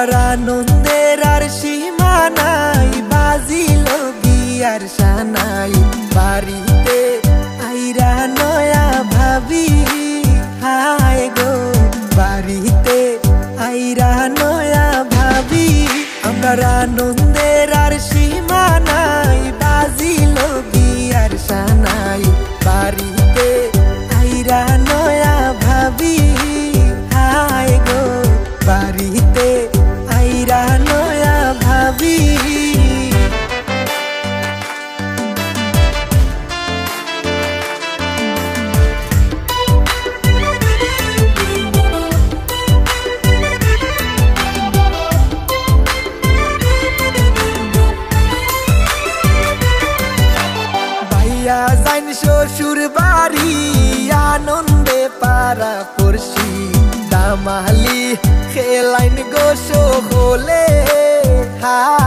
আমরা আনন্দের আর সীমা নাই বাজিল বিয়ার সানাই বাড়িতে আইরা নয়া ভাবি হায় গো বাড়িতে আইরা নয়া ভাবি আমরা আনন্দের আর শ্বশুর বাড়ি আনন্দে পারা পড়শি। দামালি খেলাইন গো হলে হায়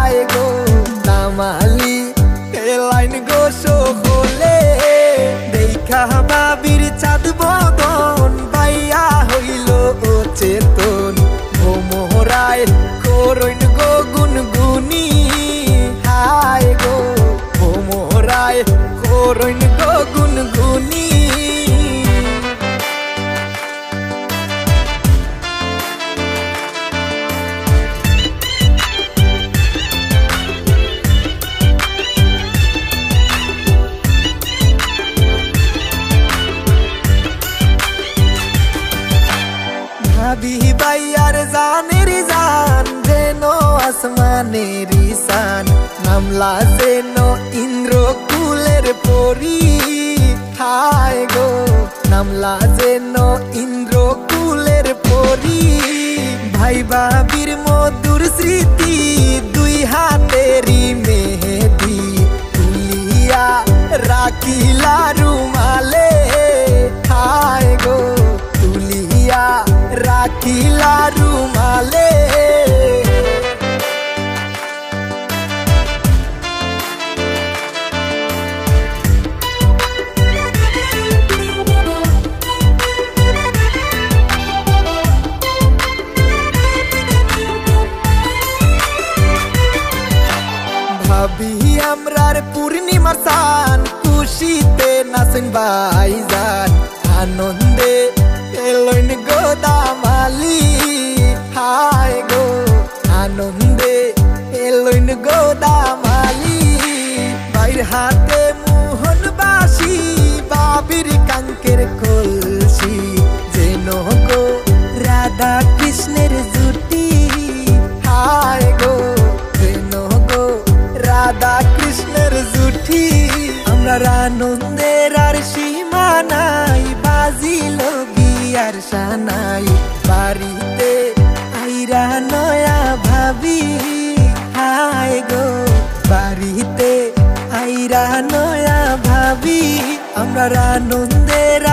ভাবি বাইয়ার জানের জান যেন আসমানের সান নামলা যেন ইন্দ্র কুলের পরি হায় গো নামলা যেন ইন্দ্র কুলের পরি ভাই বাবির মধুর স্মৃতি দুই হাতেরই মেহেদি তুলিয়া রাখিলা রুমালে রাখিলা রুমালে। ভাবি আমরার পূর্ণিমা সান খুশিতে নাচেন ভাইজান। আনন্দে এলইন গোদামালি বাইর হাতে মোহন বাসি বাবির কাঙ্কের কলসি। যেন গো রাধা কৃষ্ণের জুটি, হায় গো, যেন গো রাধা কৃষ্ণের জুটি। আমরা আনন্দের আর সীমা নাই, বাজিল বিয়ার সানাই। বাড়িতে আইরা নয়া ভাবি, হায় গো। নয়া ভাবি আমরা আনন্দের